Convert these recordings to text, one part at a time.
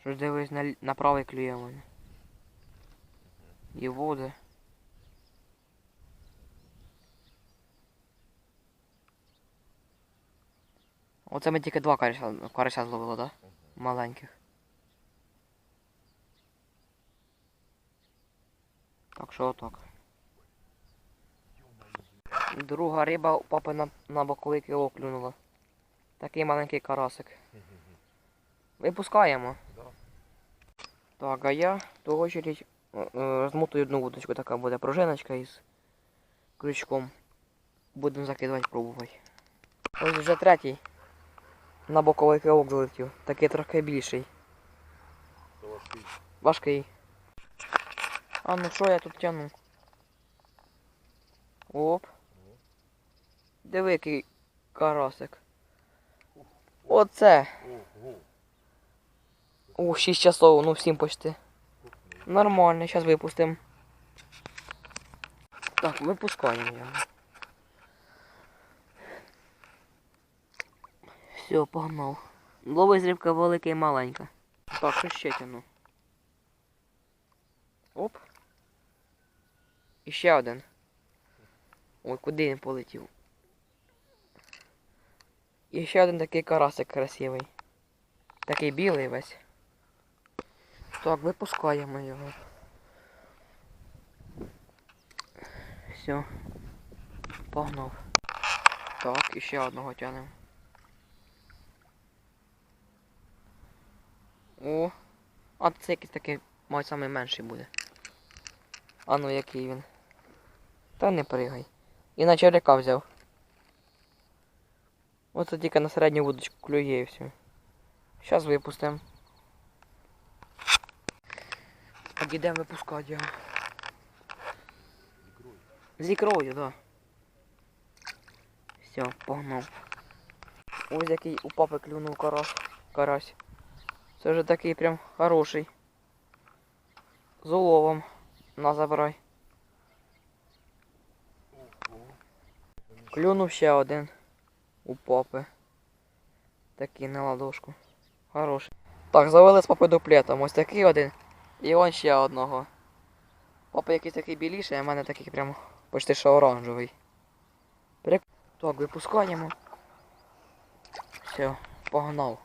Що ж дивись на, на правий клює в мене. І води. Оце ми тільки два карася, карася зловили, так? Да? Маленьких. Так що отак. Друга риба у папи на, на боковий кіло клюнула. Такий маленький карасик. Випускаємо. Так, а я, в ту очередь, е, е, розмотую одну вудочку, така буде пружиночка із крючком. Будемо закидувати, пробувати. Ось вже третій. На боковий кивок залетів. Такий трохи більший. Важкий. Важкий. А ну що я тут тяну? Оп. Диви, який карасик. Оце. Ого. О, 6 часов, ну всім почти. Нормально, зараз випустимо. Так, випускаємо його. Все, погнав. Лови зрібка велика і маленька. Так, що ще тяну. Оп. І ще один. Ой, куди він полетів? І ще один такий карасик красивий. Такий білий весь. Так, випускаємо його. Все. Погнав. Так, і ще одного тянемо. О! А це якийсь такий, мабуть, самий менший буде. А ну який він. Та не пригай. І на черяка взяв. Оце тільки на середню вудочку клює і все. Зараз випустимо. Так ідемо випускати його. З ікрою, да. Все, погнав. Ось який у папи клюнув карась. Це вже такий прям хороший. З уловом. На забирай. Клюнув ще один. У папи. Такий на ладошку. Хороший. Так, завели з папи дуплетом. Ось такий один. І он ще одного. Папа якийсь такий біліший, а в мене такий прям почти що оранжевий. Прик... Так, випускаємо. Все, погнав.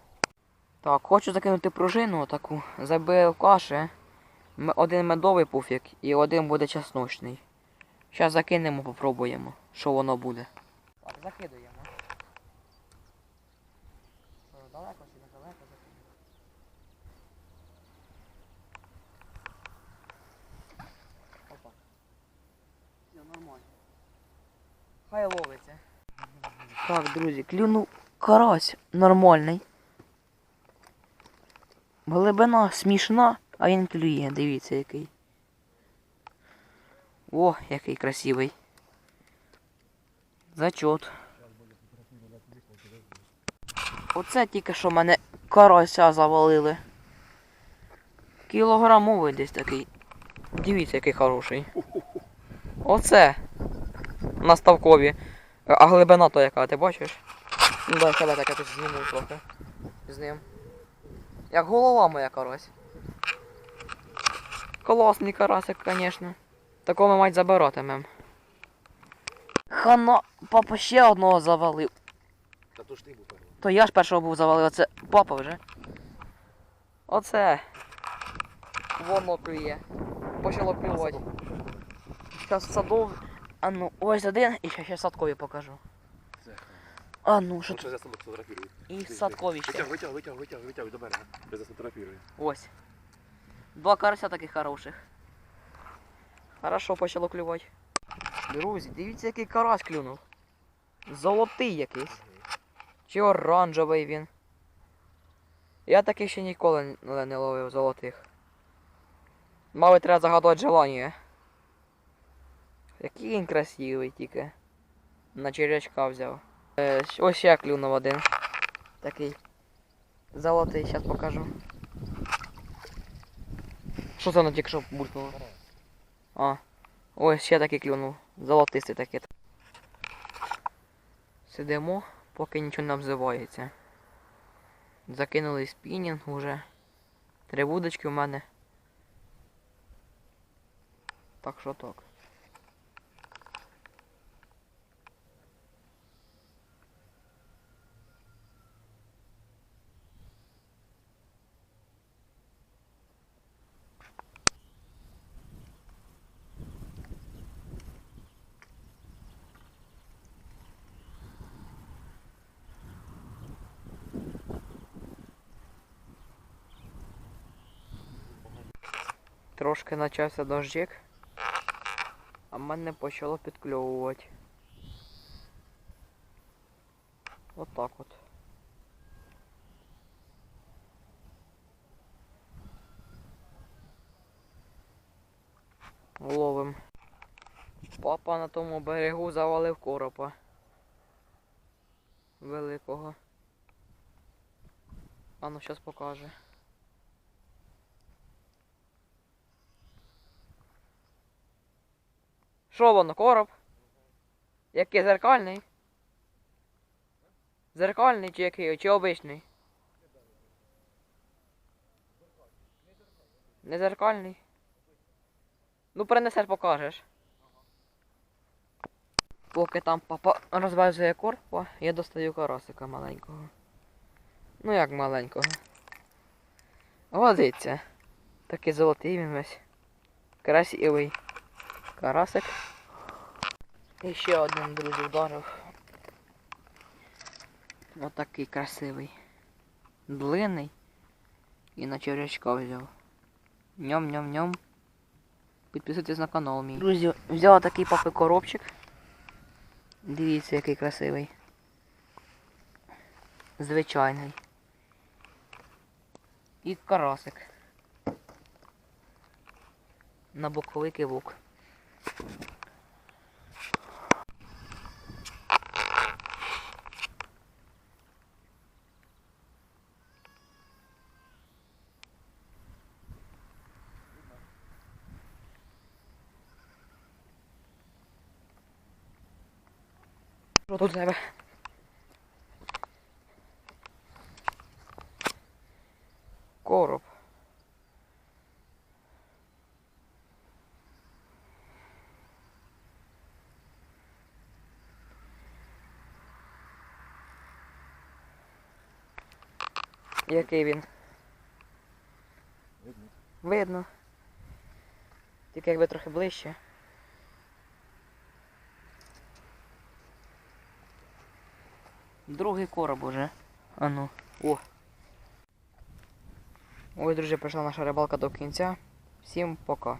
Так, хочу закинути пружину таку. Забив каші. Один медовий пуфік і один буде чесночний. Зараз закинемо, попробуємо, що воно буде. Так, закидуємо. Далеко чи недалеко закинемо? Опа. Все нормально. Хай ловиться. Так, друзі, клюнув карась нормальний. Глибина смішна, а він клює, дивіться який. О, який красивий. Зачот. Оце тільки що мене карася завалили. Кілограмовий десь такий. Дивіться, який хороший. Оце. На ставкові. А глибина то яка, ти бачиш? Ну дай себе таке тут зніму трохи. З ним. Як голова моя карась. Класний карасик, звісно. Такого ми мать забиратимем. Хана, папа ще одного завалив. Та то ж ти був певно. То я ж першого був завалив, оце папа вже. Оце. Воно клює. Почало клювати. Зараз садов. А ну, ось один і ще, ще садкові покажу. А ну, що себе сфотографірую. І садкові ще. Витяг, витяг, витяг, витяг, витяг до берега. Я засфотографірую. Ось. Два карася таких хороших. Хорошо почало клювати. Друзі, дивіться, який карась клюнув. Золотий якийсь. Чи оранжевий він. Я таких ще ніколи не ловив золотих. Мабуть, треба загадувати желання. Який він красивий тільки. На червячка взяв. Е, ось ще клюнув один. Такий. Золотий, зараз покажу. Що це воно тільки що булькнуло? А. Ось ще такий клюнув. Золотистий такий. Сидимо, поки нічого не обзивається. Закинули спінінг уже. Три вудочки у мене. Так що так. Трошки почався дощик, а мене почало підкльовувати. Отак от. Ловим. Папа на тому берегу завалив коропа. Великого. А ну зараз покаже. Що воно, короб? Який зеркальний? Зеркальний чи який? Чи обичний? Не зеркальний? Ну принесеш, покажеш. Поки там папа розв'язує корпа, я достаю карасика маленького. Ну як маленького. Годиться. Такий золотий він весь. Красивий. Карасик. І ще один, друзі, вдарив. Отакий красивий. Длинний. І на черв'ячка взяв. Ням-ням-ням. Підписуйтесь на канал мій. Друзі, взяв такий папи коробчик. Дивіться, який красивий. Звичайний. І карасик. На боковий кивок. Що тут тебе? Короб. Який він? Видно. Видно. Тільки якби трохи ближче. Другий короб уже. А ну. О. Ось, друзі, прийшла наша рибалка до кінця. Всім пока.